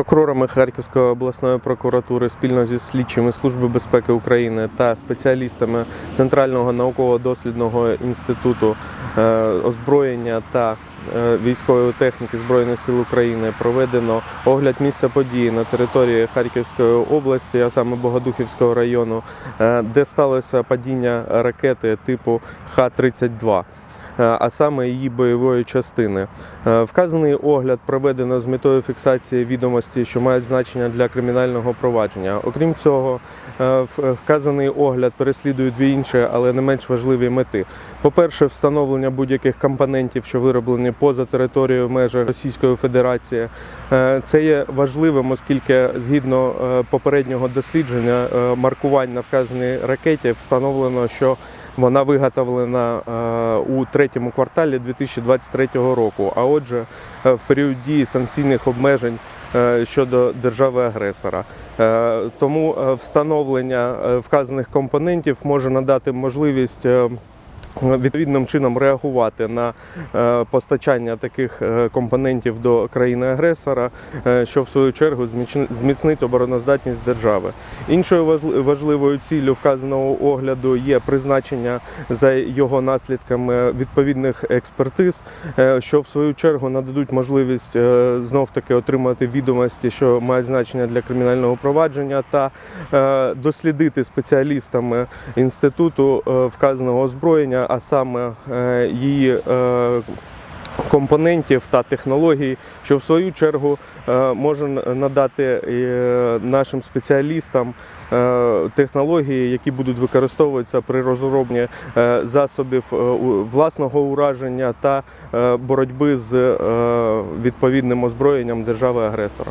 Прокурорами Харківської обласної прокуратури спільно зі слідчими Служби безпеки України та спеціалістами Центрального науково-дослідного інституту е, озброєння та е, військової техніки Збройних сил України проведено огляд місця події на території Харківської області, а саме Богодухівського району, е, де сталося падіння ракети типу Х-32. е, а саме її бойової частини. Е, Вказаний огляд проведено з метою фіксації відомостей, що мають значення для кримінального провадження. Окрім цього, е, вказаний огляд переслідує дві інші, але не менш важливі мети. По-перше, встановлення будь-яких компонентів, що вироблені поза територією межі Російської Федерації. Е, Це є важливим, оскільки згідно е, попереднього дослідження е, маркувань на вказаній ракеті встановлено, що вона виготовлена е, у третьому кварталі 2023 року. А отже, е, в період дії санкційних обмежень е, щодо держави-агресора. Е, Тому встановлення вказаних компонентів може надати можливість. Відповідним чином реагувати на е, постачання таких е, компонентів до країни-агресора, е, що в свою чергу зміцнить обороноздатність держави. Іншою важливою ціллю вказаного огляду є призначення за його наслідками відповідних експертиз, що в свою чергу нададуть можливість знов таки отримати відомості, що мають значення для кримінального провадження, та дослідити спеціалістами інституту вказаного озброєння, а саме е, її. е, Компонентів та технологій, що в свою чергу е, може надати нашим спеціалістам технології, які будуть використовуватися при розробленні е, засобів власного ураження та боротьби з відповідним озброєнням держави-агресора.